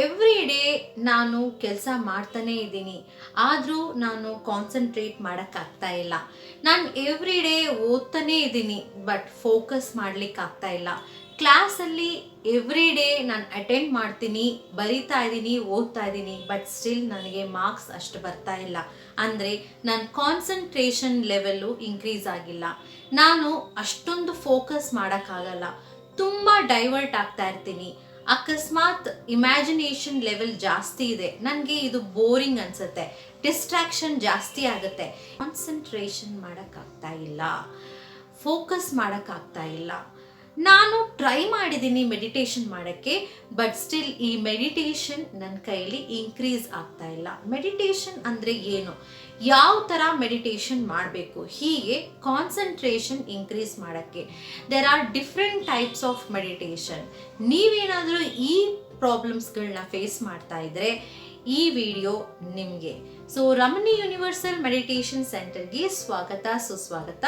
Every day ನಾನು ಕೆಲಸ ಮಾಡ್ತಾನೇ ಇದ್ದೀನಿ. ಆದರೂ ನಾನು ಕಾನ್ಸಂಟ್ರೇಟ್ ಮಾಡೋಕ್ಕಾಗ್ತಾ ಇಲ್ಲ. ನಾನು ಎವ್ರಿ ಡೇ ಓದ್ತಾನೇ ಇದ್ದೀನಿ ಬಟ್ ಫೋಕಸ್ ಮಾಡಲಿಕ್ಕಾಗ್ತಾ ಇಲ್ಲ. ಕ್ಲಾಸಲ್ಲಿ ಎವ್ರಿ ಡೇ ನಾನು ಅಟೆಂಡ್ ಮಾಡ್ತೀನಿ, ಬರಿತಾ ಇದ್ದೀನಿ, ಓದ್ತಾ ಇದ್ದೀನಿ ಬಟ್ ಸ್ಟಿಲ್ ನನಗೆ ಮಾರ್ಕ್ಸ್ ಅಷ್ಟು ಬರ್ತಾ ಇಲ್ಲ. ಅಂದರೆ ನನ್ನ ಕಾನ್ಸಂಟ್ರೇಷನ್ ಲೆವೆಲ್ಲು ಇನ್ಕ್ರೀಸ್ ಆಗಿಲ್ಲ. ನಾನು ಅಷ್ಟೊಂದು ಫೋಕಸ್ ಮಾಡೋಕ್ಕಾಗಲ್ಲ. ತುಂಬ ಡೈವರ್ಟ್ ಆಗ್ತಾ ಇರ್ತೀನಿ. ಅಕಸ್ಮಾತ್ ಇಮ್ಯಾಜಿನೇಷನ್ ಲೆವೆಲ್ ಜಾಸ್ತಿ ಇದೆ. ನನಗೆ ಇದು ಬೋರಿಂಗ್ ಅನ್ಸುತ್ತೆ. ಡಿಸ್ಟ್ರಾಕ್ಷನ್ ಜಾಸ್ತಿ ಆಗುತ್ತೆ. ಕಾನ್ಸಂಟ್ರೇಷನ್ ಮಾಡೋಕ್ಕಾಗ್ತಾ ಇಲ್ಲ. ಫೋಕಸ್ ಮಾಡೋಕ್ಕಾಗ್ತಾ ಇಲ್ಲ. ನಾನು ಟ್ರೈ ಮಾಡಿದ್ದೀನಿ ಮೆಡಿಟೇಷನ್ ಮಾಡೋಕ್ಕೆ ಬಟ್ ಸ್ಟಿಲ್ ಈ ಮೆಡಿಟೇಷನ್ ನನ್ನ ಕೈಲಿ ಇನ್ಕ್ರೀಸ್ ಆಗ್ತಾ ಇಲ್ಲ. ಮೆಡಿಟೇಷನ್ ಅಂದರೆ ಏನು? ಯಾವ ಥರ ಮೆಡಿಟೇಷನ್ ಮಾಡಬೇಕು? ಹೀಗೆ ಕಾನ್ಸಂಟ್ರೇಷನ್ ಇನ್ಕ್ರೀಸ್ ಮಾಡೋಕ್ಕೆ. There are different types of meditation ನೀವೇನಾದರೂ ಈ ಪ್ರಾಬ್ಲಮ್ಸ್ಗಳನ್ನ ಫೇಸ್ ಮಾಡ್ತಾ ಇದ್ರೆ, ಈ ವಿಡಿಯೋ ನಿಮಗೆ. ಸೊ ರಮಣಿ ಯೂನಿವರ್ಸಲ್ ಮೆಡಿಟೇಷನ್ ಸೆಂಟರ್ಗೆ ಸ್ವಾಗತ, ಸುಸ್ವಾಗತ.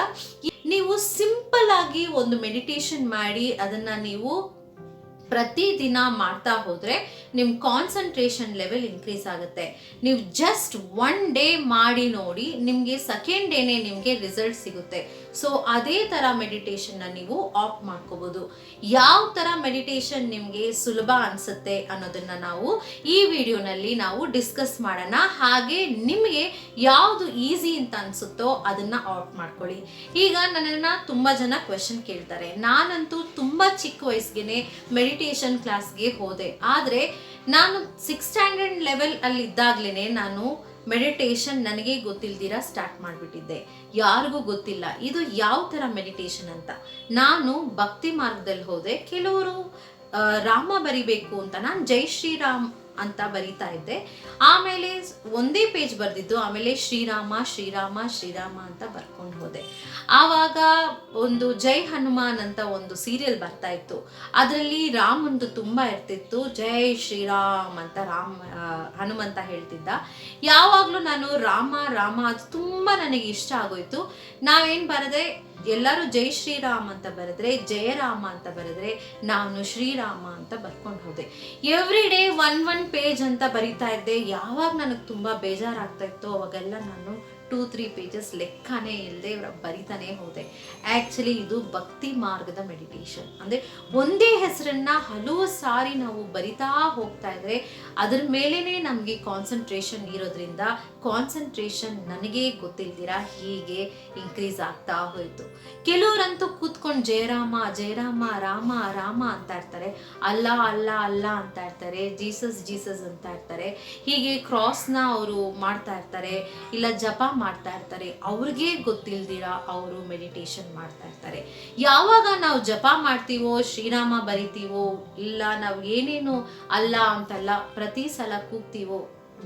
ನೀವು ಸಿಂಪಲ್ ಆಗಿ ಒಂದು ಮೆಡಿಟೇಷನ್ ಮಾಡಿ, ಅದನ್ನ ನೀವು ಪ್ರತಿದಿನ ಮಾಡ್ತಾ ಹೋದ್ರೆ ನಿಮ್ಮ ಕಾನ್ಸಂಟ್ರೇಷನ್ ಲೆವೆಲ್ ಇನ್ಕ್ರೀಸ್ ಆಗುತ್ತೆ. ನೀವು ಜಸ್ಟ್ ಒನ್ ಡೇ ಮಾಡಿ ನೋಡಿ, ನಿಮಗೆ ಸೆಕೆಂಡ್ ಡೇನೆ ನಿಮಗೆ ರಿಸಲ್ಟ್ ಸಿಗುತ್ತೆ. ಸೊ ಅದೇ ಥರ ಮೆಡಿಟೇಷನ್ನ ನೀವು ಆಫ್ ಮಾಡ್ಕೋಬೋದು. ಯಾವ ಥರ ಮೆಡಿಟೇಷನ್ ನಿಮಗೆ ಸುಲಭ ಅನಿಸುತ್ತೆ ಅನ್ನೋದನ್ನ ನಾವು ಈ ವಿಡಿಯೋನಲ್ಲಿ ನಾವು ಡಿಸ್ಕಸ್ ಮಾಡೋಣ. ಹಾಗೆ ನಿಮಗೆ ಯಾವುದು ಈಸಿ ಅಂತ ಅನಿಸುತ್ತೋ ಅದನ್ನ ಆಫ್ ಮಾಡ್ಕೊಳ್ಳಿ. ಈಗ ನನ್ನನ್ನು ತುಂಬ ಜನ ಕ್ವೆಶನ್ ಕೇಳ್ತಾರೆ. ನಾನಂತೂ ತುಂಬ ಚಿಕ್ಕ ವಯಸ್ಸಿಗೆ ಮೆಡಿಟೇಷನ್ ಕ್ಲಾಸ್ಗೆ ಹೋದೆ. ಆದರೆ ನಾನು ಸಿಕ್ಸ್ ಸ್ಟ್ಯಾಂಡರ್ಡ್ ಲೆವೆಲ್ ಅಲ್ಲಿ ಇದ್ದಾಗ್ಲೇ ನಾನು ಮೆಡಿಟೇಷನ್ ನನಗೆ ಗೊತ್ತಿಲ್ದಿರ ಸ್ಟಾರ್ಟ್ ಮಾಡಿಬಿಟ್ಟಿದ್ದೆ. ಯಾರಿಗೂ ಗೊತ್ತಿಲ್ಲ. ಇದು ಯಾವ ಥರ ಮೆಡಿಟೇಷನ್ ಅಂತ. ನಾನು ಭಕ್ತಿ ಮಾರ್ಗದಲ್ಲಿ ಹೋದೆ. ಕೆಲವರು ರಾಮ ಬರಿಬೇಕು ಅಂತ. ನಾನು ಜೈ ಶ್ರೀರಾಮ್ ಅಂತ ಬರೀತಾ ಇದ್ದೆ. ಆಮೇಲೆ ಒಂದೇ ಪೇಜ್ ಬರೆದಿದ್ದು, ಆಮೇಲೆ ಶ್ರೀರಾಮ ಶ್ರೀರಾಮ ಶ್ರೀರಾಮ ಅಂತ ಬರ್ಕೊಂಡು ಹೋದೆ. ಆವಾಗ ಒಂದು ಜೈ ಹನುಮಾನ್ ಅಂತ ಒಂದು ಸೀರಿಯಲ್ ಬರ್ತಾ ಇತ್ತು. ಅದರಲ್ಲಿ ರಾಮಂದು ತುಂಬ ಇರ್ತಿತ್ತು. ಜೈ ಶ್ರೀರಾಮ್ ಅಂತ ರಾಮ್ ಹನುಮಂತ ಹೇಳ್ತಿದ್ದ. ಯಾವಾಗಲೂ ನಾನು ರಾಮ ರಾಮ ಅದು ತುಂಬ ನನಗೆ ಇಷ್ಟ ಆಗೋಯ್ತು. ನಾವೇನು ಬರದೆ ಎಲ್ಲರೂ ಜೈ ಶ್ರೀರಾಮ್ ಅಂತ ಬರೆದ್ರೆ ಜಯರಾಮ ಅಂತ ಬರೆದ್ರೆ, ನಾನು ಶ್ರೀರಾಮ ಅಂತ ಬರ್ಕೊಂಡು ಹೋದೆ. Every day one one page ಅಂತ ಬರಿತಾ ಇದ್ದೆ. ಯಾವಾಗ ನನಗೆ ತುಂಬಾ ಬೇಜಾರಾಗ್ತಾ ಇತ್ತು ಅವಾಗೆಲ್ಲ ನಾನು ಟೂ ತ್ರೀ ಪೇಜಸ್ ಲೆಕ್ಕನೇ ಇಲ್ಲದೆ ಬರಿತಾನೆ ಹೋದೆ. ಆ್ಯಕ್ಚುಲಿ ಇದು ಭಕ್ತಿ ಮಾರ್ಗದ ಮೆಡಿಟೇಷನ್ ಅಂದರೆ ಒಂದೇ ಹೆಸರನ್ನ ಹಲವು ಸಾರಿ ನಾವು ಬರಿತಾ ಹೋಗ್ತಾ ಇದ್ರೆ ಅದ್ರ ಮೇಲೇ ನಮಗೆ ಕಾನ್ಸಂಟ್ರೇಷನ್ ಇರೋದ್ರಿಂದ ಕಾನ್ಸಂಟ್ರೇಷನ್ ನನಗೆ ಗೊತ್ತಿಲ್ದಿರ ಹೀಗೆ ಇನ್ಕ್ರೀಸ್ ಆಗ್ತಾ ಹೋಯಿತು. ಕೆಲವರಂತೂ ಕೂತ್ಕೊಂಡು ಜಯರಾಮ ಜಯರಾಮ, ರಾಮ ರಾಮ ಅಂತ ಇರ್ತಾರೆ. ಅಲ್ಲ ಅಲ್ಲ ಅಲ್ಲ ಅಂತ ಇರ್ತಾರೆ. ಜೀಸಸ್ ಜೀಸಸ್ ಅಂತ ಇರ್ತಾರೆ. ಹೀಗೆ ಕ್ರಾಸ್ನ ಅವರು ಮಾಡ್ತಾ ಇರ್ತಾರೆ. ಇಲ್ಲ, ಜಪ ಮಾಡ್ತಾ ಇರ್ತಾರೆ. ಅವ್ರಿಗೆ ಗೊತ್ತಿಲ್ದಿರ ಅವರು ಮೆಡಿಟೇಷನ್ ಮಾಡ್ತಾ ಇರ್ತಾರೆ. ಯಾವಾಗ ನಾವು ಜಪ ಮಾಡ್ತೀವೋ, ಶ್ರೀರಾಮ ಬರಿತೀವೋ, ಇಲ್ಲ ನಾವು ಏನೇನು ಅಲ್ಲ ಅಂತಲ್ಲ ಪ್ರತಿ ಸಲ ಕೂಗ್ತೀವೋ,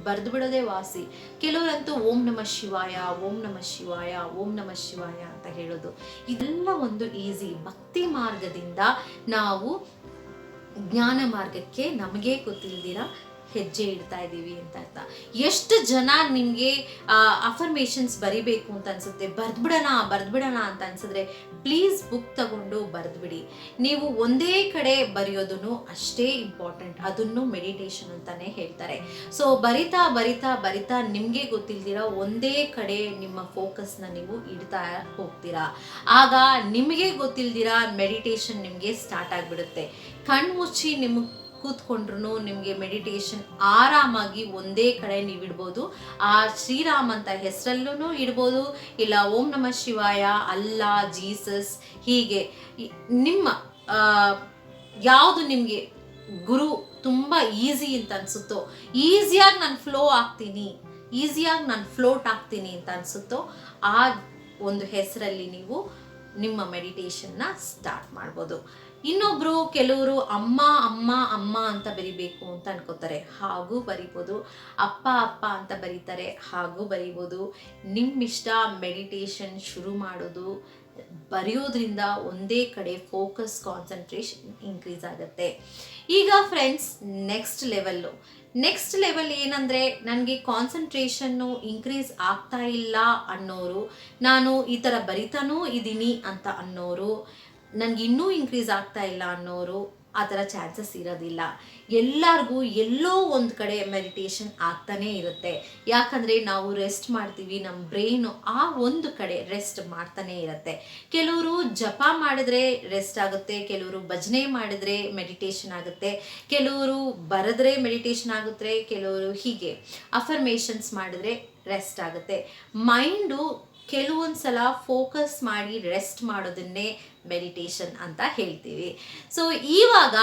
ಬರೆದು ಬಿಡೋದೇ ವಾಸಿ. ಕೆಲವರಂತೂ ಓಂ ನಮ ಶಿವಾಯ, ಓಂ ನಮ ಶಿವಾಯ, ಓಂ ನಮ ಶಿವಾಯ ಅಂತ ಹೇಳೋದು. ಇದೆಲ್ಲ ಒಂದು ಈಸಿ ಭಕ್ತಿ ಮಾರ್ಗದಿಂದ ನಾವು ಜ್ಞಾನ ಮಾರ್ಗಕ್ಕೆ ನಮಗೆ ಗೊತ್ತಿಲ್ದಿರ ಹೆಜ್ಜೆ ಇಡ್ತಾ ಇದ್ದೀವಿ ಅಂತ ಅರ್ಥ. ಎಷ್ಟು ಜನ ನಿಮಗೆ ಅಫರ್ಮೇಷನ್ಸ್ ಬರಿಬೇಕು ಅಂತ ಅನ್ಸುತ್ತೆ? ಬರ್ದ್ಬಿಡೋಣ ಬರ್ದ್ಬಿಡೋಣ ಅಂತ ಅನ್ಸಿದ್ರೆ ಪ್ಲೀಸ್ ಬುಕ್ ತಗೊಂಡು ಬರೆದ್ಬಿಡಿ. ನೀವು ಒಂದೇ ಕಡೆ ಬರೆಯೋದನ್ನು ಅಷ್ಟೇ ಇಂಪಾರ್ಟೆಂಟ್ ಅದನ್ನು ಮೆಡಿಟೇಷನ್ ಅಂತಾನೆ ಹೇಳ್ತಾರೆ. ಸೊ ಬರಿತಾ ಬರಿತಾ ಬರಿತಾ ನಿಮಗೆ ಗೊತ್ತಿಲ್ದಿರ ಒಂದೇ ಕಡೆ ನಿಮ್ಮ ಫೋಕಸ್ನ ನೀವು ಇಡ್ತಾ ಹೋಗ್ತೀರಾ? ಆಗ ನಿಮಗೆ ಗೊತ್ತಿಲ್ದಿರ ಮೆಡಿಟೇಷನ್ ನಿಮಗೆ ಸ್ಟಾರ್ಟ್ ಆಗಿಬಿಡುತ್ತೆ. ಕಣ್ಣು ಮುಚ್ಚಿ ನಿಮಗೆ ಕೂತ್ಕೊಂಡ್ರು ನಿಮಗೆ ಮೆಡಿಟೇಷನ್ ಆರಾಮಾಗಿ ಒಂದೇ ಕಡೆ ನೀವು ಇಡ್ಬೋದು. ಆ ಶ್ರೀರಾಮ್ ಅಂತ ಹೆಸರಲ್ಲೂ ಇಡ್ಬೋದು, ಇಲ್ಲ ಓಂ ನಮ ಶಿವಾಯ, ಅಲ್ಲ, ಜೀಸಸ್, ಹೀಗೆ. ನಿಮ್ಮ ಯಾವುದು ನಿಮಗೆ ಗುರು ತುಂಬ ಈಸಿ ಅಂತ ಅನಿಸುತ್ತೋ, ಈಸಿಯಾಗಿ ನಾನು ಫ್ಲೋ ಆಗ್ತೀನಿ, ಈಸಿಯಾಗಿ ನಾನು ಫ್ಲೋಟ್ ಆಗ್ತೀನಿ ಅಂತ ಅನಿಸುತ್ತೋ, ಆ ಒಂದು ಹೆಸರಲ್ಲಿ ನೀವು ನಿಮ್ಮ ಮೆಡಿಟೇಷನ್ನ ಸ್ಟಾರ್ಟ್ ಮಾಡ್ಬೋದು. ಇನ್ನೊಬ್ರು ಕೆಲವರು ಅಮ್ಮ ಅಮ್ಮ ಅಮ್ಮ ಅಂತ ಬರಿಬೇಕು ಅಂತ ಅನ್ಕೋತಾರೆ. ಹಾಗೂ ಬರಿಬೋದು ಅಪ್ಪ ಅಪ್ಪ ಅಂತ ಬರೀತಾರೆ. ಹಾಗೂ ಬರಿಬೋದು ನಿಮ್ಮಿಷ್ಟ ಮೆಡಿಟೇಷನ್ ಶುರು ಮಾಡೋದು ಬರೆಯೋದ್ರಿಂದ ಒಂದೇ ಕಡೆ ಫೋಕಸ್ ಕಾನ್ಸಂಟ್ರೇಷನ್ ಇನ್ಕ್ರೀಸ್ ಆಗುತ್ತೆ. ಈಗ friends next level next level ಏನಂದರೆ ನನಗೆ ಕಾನ್ಸಂಟ್ರೇಷನ್ನು ಇನ್ಕ್ರೀಸ್ ಆಗ್ತಾ ಇಲ್ಲ ಅನ್ನೋರು, ನಾನು ಈ ಥರ ಬರಿತಾನೂ ಇದ್ದೀನಿ ಅಂತ ಅನ್ನೋರು ನನಗೆ ಇನ್ನೂ ಇನ್ಕ್ರೀಸ್ ಆಗ್ತಾ ಇಲ್ಲ ಅನ್ನೋರು ಆ ಥರ ಚಾನ್ಸಸ್ ಇರೋದಿಲ್ಲ. ಎಲ್ಲರಿಗೂ ಎಲ್ಲೋ ಒಂದು ಕಡೆ ಮೆಡಿಟೇಷನ್ ಆಗ್ತಾನೇ ಇರುತ್ತೆ. ಯಾಕಂದರೆ ನಾವು ರೆಸ್ಟ್ ಮಾಡ್ತೀವಿ ನಮ್ಮ ಬ್ರೈನು ಆ ಒಂದು ಕಡೆ ರೆಸ್ಟ್ ಮಾಡ್ತಾನೆ ಇರುತ್ತೆ. ಕೆಲವರು ಜಪ ಮಾಡಿದ್ರೆ ರೆಸ್ಟ್ ಆಗುತ್ತೆ, ಕೆಲವರು ಭಜನೆ ಮಾಡಿದ್ರೆ ಮೆಡಿಟೇಷನ್ ಆಗುತ್ತೆ, ಕೆಲವರು ಬರೆದ್ರೆ ಮೆಡಿಟೇಷನ್ ಆಗುತ್ತೆ, ಕೆಲವರು ಹೀಗೆ ಅಫರ್ಮೇಷನ್ಸ್ ಮಾಡಿದ್ರೆ ರೆಸ್ಟ್ ಆಗುತ್ತೆ. ಮೈಂಡು ಕೆಲವೊಂದು ಸಲ ಫೋಕಸ್ ಮಾಡಿ ರೆಸ್ಟ್ ಮಾಡೋದನ್ನೇ ಮೆಡಿಟೇಷನ್ ಅಂತ ಹೇಳ್ತೀವಿ. ಸೊ ಇವಾಗ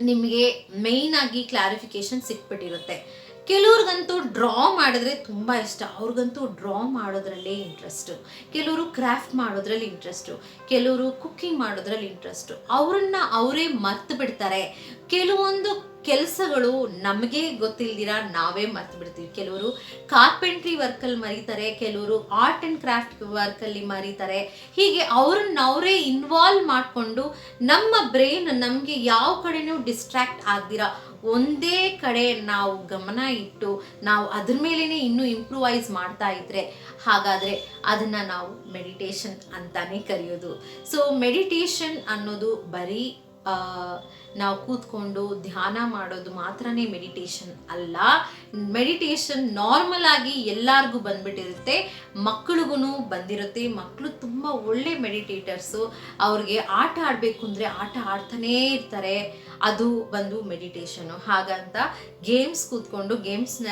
ನಿಮಗೆ ಮೇಯ್ನಾಗಿ ಕ್ಲಾರಿಫಿಕೇಷನ್ ಸಿಕ್ಬಿಟ್ಟಿರುತ್ತೆ. ಕೆಲವ್ರಿಗಂತೂ ಡ್ರಾ ಮಾಡಿದ್ರೆ ತುಂಬ ಇಷ್ಟ. ಅವ್ರಿಗಂತೂ ಡ್ರಾ ಮಾಡೋದ್ರಲ್ಲೇ ಇಂಟ್ರೆಸ್ಟು ಕೆಲವರು ಕ್ರಾಫ್ಟ್ ಮಾಡೋದ್ರಲ್ಲಿ ಇಂಟ್ರೆಸ್ಟು ಕೆಲವರು ಕುಕ್ಕಿಂಗ್ ಮಾಡೋದ್ರಲ್ಲಿ ಇಂಟ್ರೆಸ್ಟು ಅವರನ್ನ ಅವರೇ ಮರ್ತು ಬಿಡ್ತಾರೆ. ಕೆಲವೊಂದು ಕೆಲಸಗಳು ನಮಗೆ ಗೊತ್ತಿಲ್ದಿರ ನಾವೇ ಮರ್ತು ಬಿಡ್ತೀವಿ. ಕೆಲವರು ಕಾರ್ಪೆಂಟ್ರಿ ವರ್ಕಲ್ಲಿ ಮರೀತಾರೆ, ಕೆಲವರು ಆರ್ಟ್ ಆ್ಯಂಡ್ ಕ್ರಾಫ್ಟ್ ವರ್ಕಲ್ಲಿ ಮರೀತಾರೆ. ಹೀಗೆ ಅವ್ರನ್ನ ಅವರೇ ಇನ್ವಾಲ್ವ್ ಮಾಡಿಕೊಂಡು ನಮ್ಮ ಬ್ರೈನ್ ನಮಗೆ ಯಾವ ಕಡೆನೂ ಡಿಸ್ಟ್ರ್ಯಾಕ್ಟ್ ಆಗ್ದಿರ ಒಂದೇ ಕಡೆ ನಾವು ಗಮನ ಇಟ್ಟು ನಾವು ಅದ್ರ ಮೇಲೇ ಇನ್ನೂ ಇಂಪ್ರೂವೈಸ್ ಮಾಡ್ತಾ ಇದ್ರೆ ಹಾಗಾದರೆ ಅದನ್ನು ನಾವು ಮೆಡಿಟೇಷನ್ ಅಂತಾನೆ ಕರೆಯೋದು. ಸೊ ಮೆಡಿಟೇಷನ್ ಅನ್ನೋದು ಬರೀ ನಾವು ಕೂತ್ಕೊಂಡು ಧ್ಯಾನ ಮಾಡೋದು ಮಾತ್ರನೇ ಮೆಡಿಟೇಷನ್ ಅಲ್ಲ. ಮೆಡಿಟೇಷನ್ ನಾರ್ಮಲ್ ಆಗಿ ಎಲ್ಲರಿಗೂ ಬಂದ್ಬಿಟ್ಟಿರುತ್ತೆ ಮಕ್ಕಳಿಗೂ ಬಂದಿರುತ್ತೆ ಮಕ್ಕಳು ತುಂಬ ಒಳ್ಳೆ ಮೆಡಿಟೇಟರ್ಸು ಅವ್ರಿಗೆ ಆಟ ಆಡಬೇಕು ಅಂದರೆ ಆಟ ಆಡ್ತಾನೇ ಇರ್ತಾರೆ. ಅದು ಬಂದು ಮೆಡಿಟೇಷನು ಹಾಗಂತ ಗೇಮ್ಸ್ ಕೂತ್ಕೊಂಡು ಗೇಮ್ಸ್ನ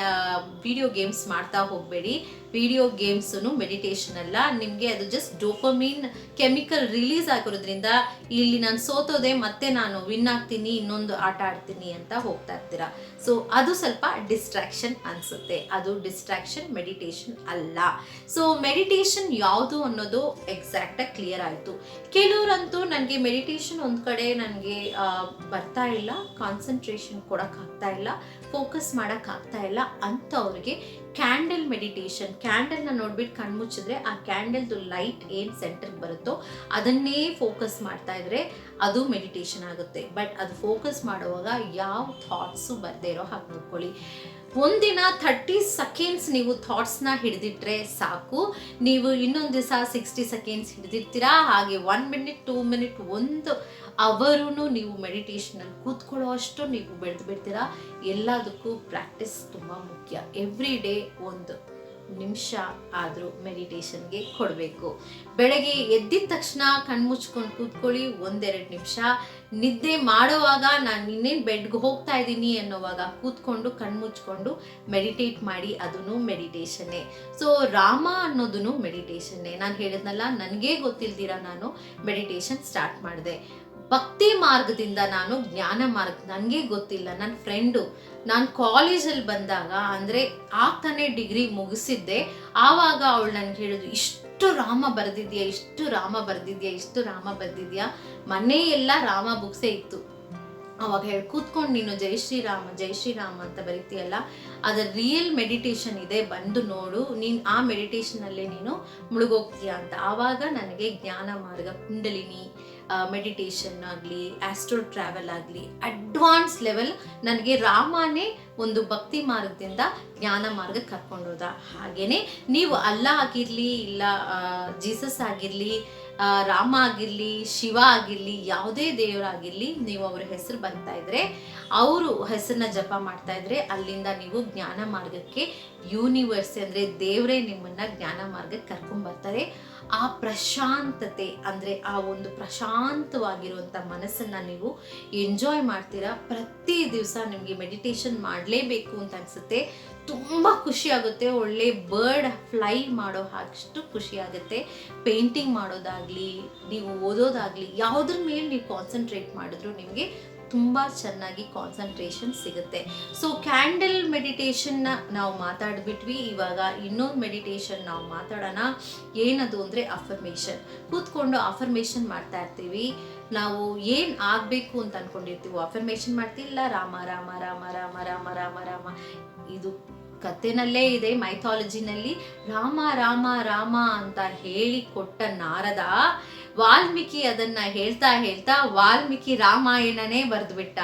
ವಿಡಿಯೋ ಗೇಮ್ಸ್ ಮಾಡ್ತಾ ಹೋಗಬೇಡಿ. ವಿಡಿಯೋ ಗೇಮ್ಸು ಮೆಡಿಟೇಷನ್ ಅಲ್ಲ. ನಿಮಗೆ ಅದು ಜಸ್ಟ್ ಡೋಪಮೀನ್ ಕೆಮಿಕಲ್ ರಿಲೀಸ್ ಆಗಿರೋದ್ರಿಂದ ಇಲ್ಲಿ ನಾನು ಸೋತೋದೆ ಮತ್ತೆ ನಾನು ವಿನ್ ಇನ್ನೊಂದು ಆಟ ಆಡ್ತೀನಿ ಅಂತ ಹೋಗ್ತಾ ಇರ್ತೀರಾ? ಸೊ ಅದು ಸ್ವಲ್ಪ ಡಿಸ್ಟ್ರಾಕ್ಷನ್ ಅನಿಸುತ್ತೆ. ಅದು ಡಿಸ್ಟ್ರಾಕ್ಷನ್ ಮೆಡಿಟೇಷನ್ ಅಲ್ಲ. ಸೊ ಮೆಡಿಟೇಷನ್ ಯಾವುದು ಅನ್ನೋದು ಎಕ್ಸಾಕ್ಟಾಗಿ ಕ್ಲಿಯರ್ ಆಯಿತು. ಕೆಲವರಂತೂ ನನಗೆ ಮೆಡಿಟೇಷನ್ ಒಂದು ಕಡೆ ನನಗೆ ಬರ್ತಾ ಇಲ್ಲ ಕಾನ್ಸಂಟ್ರೇಷನ್ ಕೊಡೋಕ್ಕಾಗ್ತಾ ಇಲ್ಲ ಫೋಕಸ್ ಮಾಡೋಕ್ಕಾಗ್ತಾ ಇಲ್ಲ ಅಂಥವ್ರಿಗೆ ಕ್ಯಾಂಡಲ್ ಮೆಡಿಟೇಷನ್ ಕ್ಯಾಂಡಲ್ನ ನೋಡ್ಬಿಟ್ಟು ಕಣ್ಮುಚ್ಚಿದ್ರೆ ಆ ಕ್ಯಾಂಡಲ್ದು ಲೈಟ್ ಏನು ಸೆಂಟರ್ಗೆ ಬರುತ್ತೋ ಅದನ್ನೇ ಫೋಕಸ್ ಮಾಡ್ತಾ ಇದ್ರೆ ಅದು ಮೆಡಿಟೇಷನ್ ಆಗುತ್ತೆ. ಬಟ್ ಅದು ಫೋಕಸ್ ಮಾಡುವಾಗ ಯಾವ ಥಾಟ್ಸು ಬರದೇ ಇರೋ ಹಾಗೆ ನೋಡ್ಕೊಳ್ಳಿ. ಒಂದಿನ ಥರ್ಟಿ ಸೆಕೆಂಡ್ಸ್ ನೀವು ಥಾಟ್ಸ್ನ ಹಿಡಿದಿಟ್ರೆ ಸಾಕು. ನೀವು ಇನ್ನೊಂದು ದಿವಸ ಸಿಕ್ಸ್ಟಿ ಸೆಕೆಂಡ್ಸ್ ಹಿಡಿದಿರ್ತೀರಾ? ಹಾಗೆ ಒನ್ ಮಿನಿಟ್ ಟೂ ಮಿನಿಟ್ ಒಂದು ಅವರು ನೀವು ಮೆಡಿಟೇಷನಲ್ಲಿ ಕೂತ್ಕೊಳ್ಳೋ ಅಷ್ಟು ನೀವು ಬೆಳೆದು ಬಿಡ್ತೀರಾ? ಎಲ್ಲದಕ್ಕೂ ಪ್ರಾಕ್ಟೀಸ್ ತುಂಬ ಮುಖ್ಯ. ಎವ್ರಿ ಡೇ ಒಂದು ನಿಮಿಷ ಆದರೂ ಮೆಡಿಟೇಷನ್ಗೆ ಕೊಡಬೇಕು. ಬೆಳಗ್ಗೆ ಎದ್ದಿದ ತಕ್ಷಣ ಕಣ್ಮುಚ್ಕೊಂಡು ಕೂತ್ಕೊಳ್ಳಿ, ಒಂದೆರಡು ನಿಮಿಷ. ನಿದ್ದೆ ಮಾಡುವಾಗ ನಾನು ಇನ್ನೇನು ಬೆಡ್ಗೆ ಹೋಗ್ತಾ ಇದ್ದೀನಿ ಅನ್ನೋವಾಗ ಕೂತ್ಕೊಂಡು ಕಣ್ಮುಚ್ಕೊಂಡು ಮೆಡಿಟೇಟ್ ಮಾಡಿ ಅದೂ ಮೆಡಿಟೇಷನ್ನೇ ಸೊ ರಾಮ ಅನ್ನೋದನ್ನು ಮೆಡಿಟೇಷನ್ನೇ ನಾನು ಹೇಳಿದ್ನಲ್ಲ, ನನಗೇ ಗೊತ್ತಿಲ್ದಿರ ನಾನು ಮೆಡಿಟೇಷನ್ ಸ್ಟಾರ್ಟ್ ಮಾಡಿದೆ. ಭಕ್ತಿ ಮಾರ್ಗದಿಂದ ನಾನು ಜ್ಞಾನ ಮಾರ್ಗ, ನನಗೆ ಗೊತ್ತಿಲ್ಲ. ನನ್ನ ಫ್ರೆಂಡು ನಾನು ಕಾಲೇಜಲ್ಲಿ ಬಂದಾಗ, ಅಂದರೆ ಆಗ್ತಾನೆ ಡಿಗ್ರಿ ಮುಗಿಸಿದ್ದೆ, ಆವಾಗ ಅವಳು ನನಗೆ ಹೇಳಿದ್ರು ಇಷ್ಟು ರಾಮ ಬರೆದಿದ್ಯಾ, ಇಷ್ಟು ರಾಮ ಬರೆದಿದ್ಯಾ, ಇಷ್ಟು ರಾಮ ಬರೆದಿದ್ಯಾ? ಮನೆ ಎಲ್ಲ ರಾಮ ಬುಕ್ಸೇ ಇತ್ತು. ಅವಾಗ ಹೇಳಿ, ಕೂತ್ಕೊಂಡು ನೀನು ಜೈ ಶ್ರೀರಾಮ ಜೈ ಶ್ರೀರಾಮ ಅಂತ ಬರಿತೀಯಲ್ಲ, ಅದರ ರಿಯಲ್ ಮೆಡಿಟೇಷನ್ ಇದೆ, ಬಂದು ನೋಡು, ನೀನು ಆ ಮೆಡಿಟೇಷನಲ್ಲೇ ನೀನು ಮುಳುಗೋಗ್ತೀಯ? ಅಂತ. ಆವಾಗ ನನಗೆ ಜ್ಞಾನ ಮಾರ್ಗ ಕುಂಡಲಿನಿ ಮೆಡಿಟೇಷನ್ ಆಗಲಿ ಆಸ್ಟ್ರೋ ಟ್ರಾವೆಲ್ ಆಗಲಿ ಅಡ್ವಾನ್ಸ್ ಲೆವೆಲ್ ನನಗೆ ರಾಮನೇ ಒಂದು ಭಕ್ತಿ ಮಾರ್ಗದಿಂದ ಜ್ಞಾನ ಮಾರ್ಗಕ್ಕೆ ಕರ್ಕೊಂಡೋದ. ಹಾಗೇನೆ ನೀವು ಅಲ್ಲ ಆಗಿರಲಿ, ಇಲ್ಲ ಜೀಸಸ್ ಆಗಿರಲಿ ರಾಮ ಆಗಿರಲಿ, ಶಿವ ಆಗಿರಲಿ, ಯಾವುದೇ ದೇವರಾಗಿರಲಿ ನೀವು ಅವರ ಹೆಸರು ಬರ್ತಾ ಇದ್ರೆ, ಅವರು ಹೆಸರನ್ನ ಜಪ ಮಾಡ್ತಾ ಇದ್ರೆ ಅಲ್ಲಿಂದ ನೀವು ಜ್ಞಾನ ಮಾರ್ಗಕ್ಕೆ ಯೂನಿವರ್ಸ್ ಅಂದರೆ ದೇವರೇ ನಿಮ್ಮನ್ನ ಜ್ಞಾನ ಮಾರ್ಗಕ್ಕೆ ಕರ್ಕೊಂಡ್ಬರ್ತಾರೆ ಆ ಪ್ರಶಾಂತತೆ ಅಂದರೆ ಆ ಒಂದು ಪ್ರಶಾಂತವಾಗಿರುವಂಥ ಮನಸ್ಸನ್ನು ನೀವು ಎಂಜಾಯ್ ಮಾಡ್ತೀರಾ? ಪ್ರತಿ ದಿವಸ ನಿಮಗೆ ಮೆಡಿಟೇಷನ್ ಮಾಡಲೇಬೇಕು ಅಂತ ಅನಿಸುತ್ತೆ. ತುಂಬ ಖುಷಿ ಆಗುತ್ತೆ. ಒಳ್ಳೆ ಬರ್ಡ್ ಫ್ಲೈ ಮಾಡೋ ಅಷ್ಟು ಖುಷಿ ಆಗುತ್ತೆ. ಪೇಂಟಿಂಗ್ ಮಾಡೋದಾಗಲಿ, ನೀವು ಓದೋದಾಗಲಿ, ಯಾವುದ್ರ ಮೇಲೆ ನೀವು ಕಾನ್ಸಂಟ್ರೇಟ್ ಮಾಡಿದ್ರು ನಿಮಗೆ ತುಂಬ ಚೆನ್ನಾಗಿ ಕಾನ್ಸಂಟ್ರೇಷನ್ ಸಿಗುತ್ತೆ. ಸೊ ಕ್ಯಾಂಡಲ್ ಮೆಡಿಟೇಷನ್ನ ನಾವು ಮಾತಾಡ್ಬಿಟ್ವಿ. ಇವಾಗ ಇನ್ನೊಂದು ಮೆಡಿಟೇಷನ್ ನಾವು ಮಾತಾಡೋಣ. ಏನದು ಅಂದರೆ ಅಫರ್ಮೇಷನ್ ಕೂತ್ಕೊಂಡು ಅಫರ್ಮೇಷನ್ ಮಾಡ್ತಾ ಇರ್ತೀವಿ. ನಾವು ಏನು ಆಗಬೇಕು ಅಂತ ಅನ್ಕೊಂಡಿರ್ತೀವಿ ಅಫರ್ಮೇಷನ್ ಮಾಡ್ತಿಲ್ಲ. ರಾಮ ರಾಮ ರಾಮ ರಾಮ ರಾಮ ರಾಮ ರಾಮ. ಇದು ಕಥೆನಲ್ಲೇ ಇದೆ ಮೈಥಾಲಜಿನಲ್ಲಿ ರಾಮ ರಾಮ ರಾಮ ಅಂತ ಹೇಳಿ ಕೊಟ್ಟ ನಾರದ ವಾಲ್ಮೀಕಿ ಅದನ್ನ ಹೇಳ್ತಾ ಹೇಳ್ತಾ ವಾಲ್ಮೀಕಿ ರಾಮಾಯಣನೇ ಬರೆದ್ಬಿಟ್ಟ.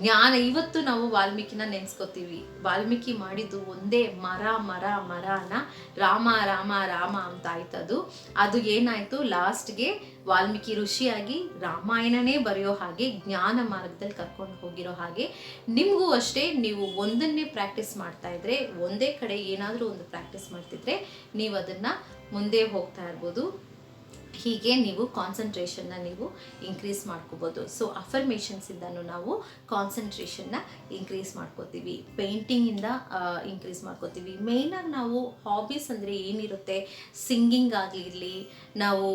ಜ್ಞಾನ, ಇವತ್ತು ನಾವು ವಾಲ್ಮೀಕಿನ ನೆನೆಸ್ಕೋತೀವಿ. ವಾಲ್ಮೀಕಿ ಮಾಡಿದ್ದು ಒಂದೇ ಮರ ಮರ, ಮರನ ರಾಮ ರಾಮ ರಾಮ ಅಂತ ಆಯ್ತದು. ಅದು ಏನಾಯ್ತು? ಲಾಸ್ಟ್ಗೆ ವಾಲ್ಮೀಕಿ ಋಷಿಯಾಗಿ ರಾಮಾಯಣನೇ ಬರೆಯೋ ಹಾಗೆ, ಜ್ಞಾನ ಮಾರ್ಗದಲ್ಲಿ ಕರ್ಕೊಂಡು ಹೋಗಿರೋ ಹಾಗೆ, ನಿಮಗೂ ಅಷ್ಟೇ ನೀವು ಒಂದನ್ನೇ ಪ್ರಾಕ್ಟೀಸ್ ಮಾಡ್ತಾ ಇದ್ರೆ, ಒಂದೇ ಕಡೆ ಏನಾದರೂ ಒಂದು ಪ್ರಾಕ್ಟೀಸ್ ಮಾಡ್ತಿದ್ರೆ, ನೀವು ಅದನ್ನು ಮುಂದೆ ಹೋಗ್ತಾ ಇರ್ಬೋದು. ಹೀಗೆ ನೀವು ಕಾನ್ಸಂಟ್ರೇಷನ್ನ ನೀವು ಇನ್ಕ್ರೀಸ್ ಮಾಡ್ಕೋಬೋದು. ಸೊ ಅಫರ್ಮೇಷನ್ಸಿಂದನೂ ನಾವು ಕಾನ್ಸಂಟ್ರೇಷನ್ನ ಇನ್ಕ್ರೀಸ್ ಮಾಡ್ಕೋತೀವಿ. ಪೇಂಟಿಂಗಿಂದ ಇನ್ಕ್ರೀಸ್ ಮಾಡ್ಕೋತೀವಿ. ಮೇಯ್ನಾಗಿ ನಾವು ಹಾಬೀಸ್ ಅಂದರೆ ಏನಿರುತ್ತೆ? ಸಿಂಗಿಂಗ್ ಆಗಿರಲಿ, ನಾವು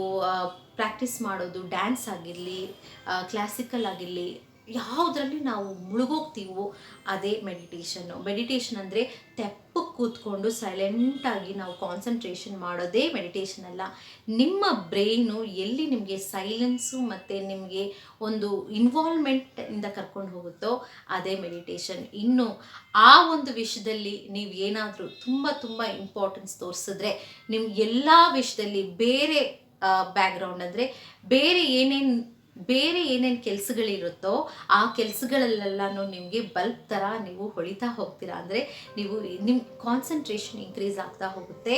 ಪ್ರಾಕ್ಟೀಸ್ ಮಾಡೋದು ಡ್ಯಾನ್ಸ್ ಆಗಿರಲಿ ಕ್ಲಾಸಿಕಲ್ ಆಗಿರಲಿ ಯಾವುದರಲ್ಲಿ ನಾವು ಮುಳುಗೋಗ್ತೀವೋ ಅದೇ ಮೆಡಿಟೇಷನ್ನು ಮೆಡಿಟೇಷನ್ ಅಂದರೆ ತೆಪ್ಪಕ್ಕೆ ಕೂತ್ಕೊಂಡು ಸೈಲೆಂಟಾಗಿ ನಾವು ಕಾನ್ಸಂಟ್ರೇಷನ್ ಮಾಡೋದೇ ಮೆಡಿಟೇಷನ್ ಅಲ್ಲ. ನಿಮ್ಮ ಬ್ರೈನು ಎಲ್ಲಿ ನಿಮಗೆ ಸೈಲೆನ್ಸು ಮತ್ತು ನಿಮಗೆ ಒಂದು ಇನ್ವಾಲ್ವ್ಮೆಂಟ್ ಇಂದ ಕರ್ಕೊಂಡು ಹೋಗುತ್ತೋ ಅದೇ ಮೆಡಿಟೇಷನ್ ಇನ್ನು ಆ ಒಂದು ವಿಷಯದಲ್ಲಿ ನೀವು ಏನಾದರೂ ತುಂಬ ತುಂಬ ಇಂಪಾರ್ಟೆನ್ಸ್ ತೋರಿಸಿದ್ರೆ, ನಿಮ್ಗೆ ಎಲ್ಲ ವಿಷಯದಲ್ಲಿ ಬೇರೆ ಬ್ಯಾಕ್ಗ್ರೌಂಡ್ ಅಂದರೆ ಬೇರೆ ಏನೇನು ಬೇರೆ ಏನೇನು ಕೆಲಸಗಳಿರುತ್ತೋ ಆ ಕೆಲಸಗಳಲ್ಲೆಲ್ಲನೂ ನಿಮಗೆ ಬಲ್ಬ್ ಥರ ನೀವು ಹೊಳಿತಾ ಹೋಗ್ತೀರಾ? ಅಂದರೆ ನೀವು ನಿಮ್ಮ ಕಾನ್ಸಂಟ್ರೇಷನ್ ಇನ್ಕ್ರೀಸ್ ಆಗ್ತಾ ಹೋಗುತ್ತೆ.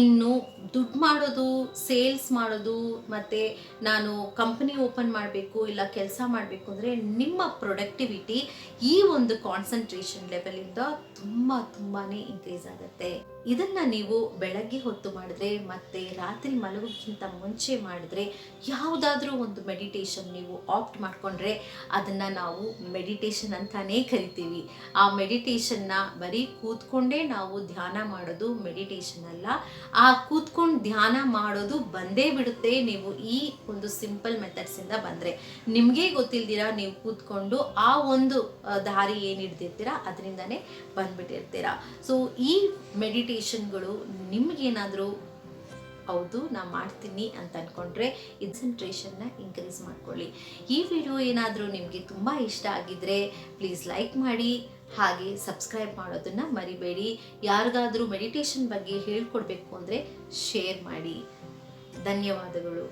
ಇನ್ನು ದುಡ್ಡು ಮಾಡೋದು ಸೇಲ್ಸ್ ಮಾಡೋದು, ಮತ್ತು ನಾನು ಕಂಪನಿ ಓಪನ್ ಮಾಡಬೇಕು, ಇಲ್ಲ ಕೆಲಸ ಮಾಡಬೇಕು ಅಂದರೆ ನಿಮ್ಮ ಪ್ರೊಡಕ್ಟಿವಿಟಿ ಈ ಒಂದು ಕಾನ್ಸಂಟ್ರೇಷನ್ ಲೆವೆಲಿಂದ ತುಂಬ ತುಂಬಾ ಇನ್ಕ್ರೀಸ್ ಆಗುತ್ತೆ. ಇದನ್ನು ನೀವು ಬೆಳಗ್ಗೆ ಹೊತ್ತು ಮಾಡಿದ್ರೆ ಮತ್ತೆ ರಾತ್ರಿ ಮಲಗೋಕ್ಕಿಂತ ಮುಂಚೆ ಮಾಡಿದ್ರೆ ಯಾವುದಾದ್ರೂ ಒಂದು ಮೆಡಿಟೇಷನ್ ನೀವು ಆಪ್ಟ್ ಮಾಡಿಕೊಂಡ್ರೆ ಅದನ್ನು ನಾವು ಮೆಡಿಟೇಷನ್ ಅಂತಲೇ ಕರಿತೀವಿ. ಆ ಮೆಡಿಟೇಷನ್ನ ಬರೀ ಕೂತ್ಕೊಂಡೇ ನಾವು ಧ್ಯಾನ ಮಾಡೋದು ಮೆಡಿಟೇಷನ್ ಅಲ್ಲ. ಆ ಕೂತ್ಕೊಂಡು ಧ್ಯಾನ ಮಾಡೋದು ಬಂದೇ ಬಿಡುತ್ತೆ ನೀವು ಈ ಒಂದು ಸಿಂಪಲ್ ಮೆಥಡ್ಸಿಂದ ಬಂದರೆ. ನಿಮಗೆ ಗೊತ್ತಿಲ್ದಿರ ನೀವು ಕೂತ್ಕೊಂಡು ಆ ಒಂದು ದಾರಿ ಏನು ಹಿಡ್ದಿರ್ತೀರ ಅದರಿಂದನೇ ಬಂದ್ಬಿಟ್ಟಿರ್ತೀರ. ಸೊ ಈ ಮೆಡಿಟೇಷನ್ಗಳು ನಿಮಗೇನಾದರೂ, ಹೌದು ನಾ ಮಾಡ್ತೀನಿ ಅಂತ ಅಂದ್ಕೊಂಡ್ರೆ ಇನ್ಸಂಟ್ರೇಷನ್ನ ಇನ್ಕ್ರೀಸ್ ಮಾಡ್ಕೊಳ್ಳಿ. ಈ ವಿಡಿಯೋ ಏನಾದರೂ ನಿಮಗೆ ತುಂಬ ಇಷ್ಟ ಆಗಿದ್ದರೆ ಪ್ಲೀಸ್ ಲೈಕ್ ಮಾಡಿ, ಹಾಗೆ ಸಬ್ಸ್ಕ್ರೈಬ್ ಮಾಡೋದನ್ನು ಮರಿಬೇಡಿ. ಯಾರಿಗಾದರೂ ಮೆಡಿಟೇಷನ್ ಬಗ್ಗೆ ಹೇಳ್ಕೊಡ್ಬೇಕು ಅಂದರೆ ಶೇರ್ ಮಾಡಿ. ಧನ್ಯವಾದಗಳು.